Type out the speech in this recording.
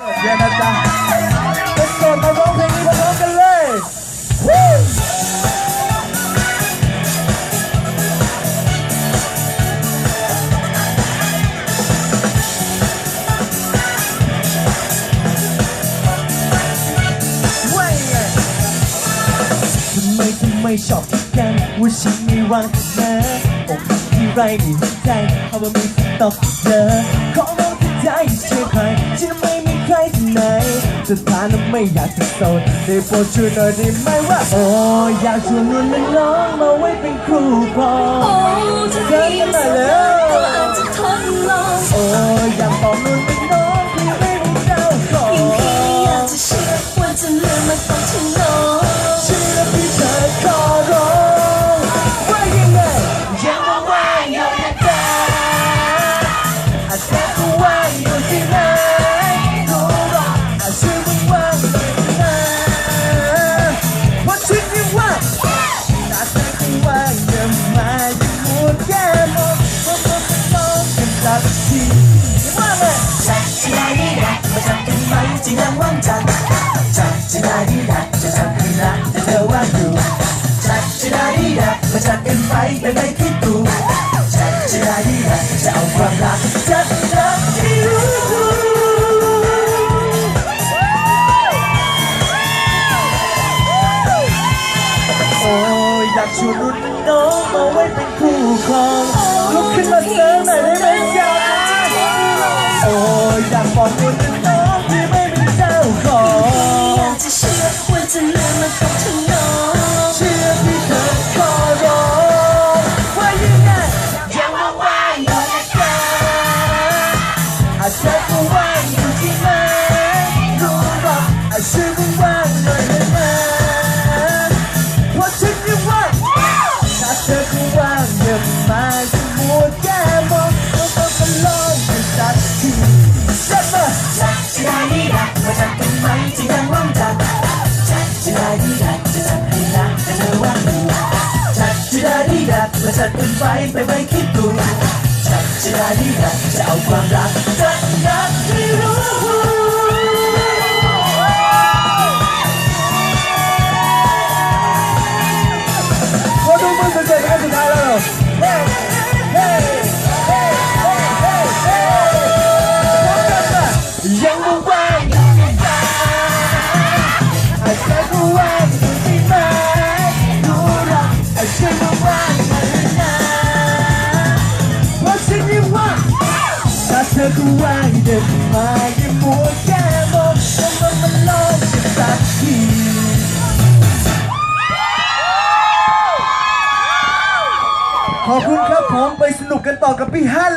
เดี๋ยวนะจ๊ะเป็นโสดมาร้องเพลงนี้พร้อมๆกันเลยว่าไงทำไมทำไมชอบกันว่าฉันไม่ว่างเธอกหักที่ไรไม่หัวใจเอาว่ามีคนตอบเธอขอร้องที่ใจเชื่อใครฉันไม่มีใครที่ สถานะไม่อยากจะโสดได้โปรดช่วยหน่อยได้ไหมว่า โอ้อยากชวนนุ่นและน้องมาไว้เป็นคู่ครองโอ้จะเพียงสักครั้งก็อาจจะทดลองโอ้อยากบอกนุ่นและน้องที่ไม่มีเจ้าของยิ่งพี่อยากจะเชื่อว่าจะเลือกมาต้องถึงน้อง สักทีว่าไงจัดจะได้ดีนะมาจัดกันไหมจะยังว่างจังจัดจะได้ดีนะจะทำให้รักแต่เธอว่างอยู่จัดจะได้ดีนะมาจัดกันไปแต่ไม่คิด อยอยากชวนรุ่นน้องมาไว้เป็นคู่ครองลุกขึ้นมาเสนอหน่อยได้ไหมจ๊ะ มาจัดกันไฟไปไม่คิดดูฉันจะได้ที่ไหนจะเอาความรักจัดรักไม่รู้ขอดูมือสวยๆกันสุดท้ายแล้ว ธอก็ว่าเดินมาอย่ามัวแก้มองแล้วมันมาลองกันสักทีขอบคุณครับผมไปสนุกกันต่อกับพี่ฮัน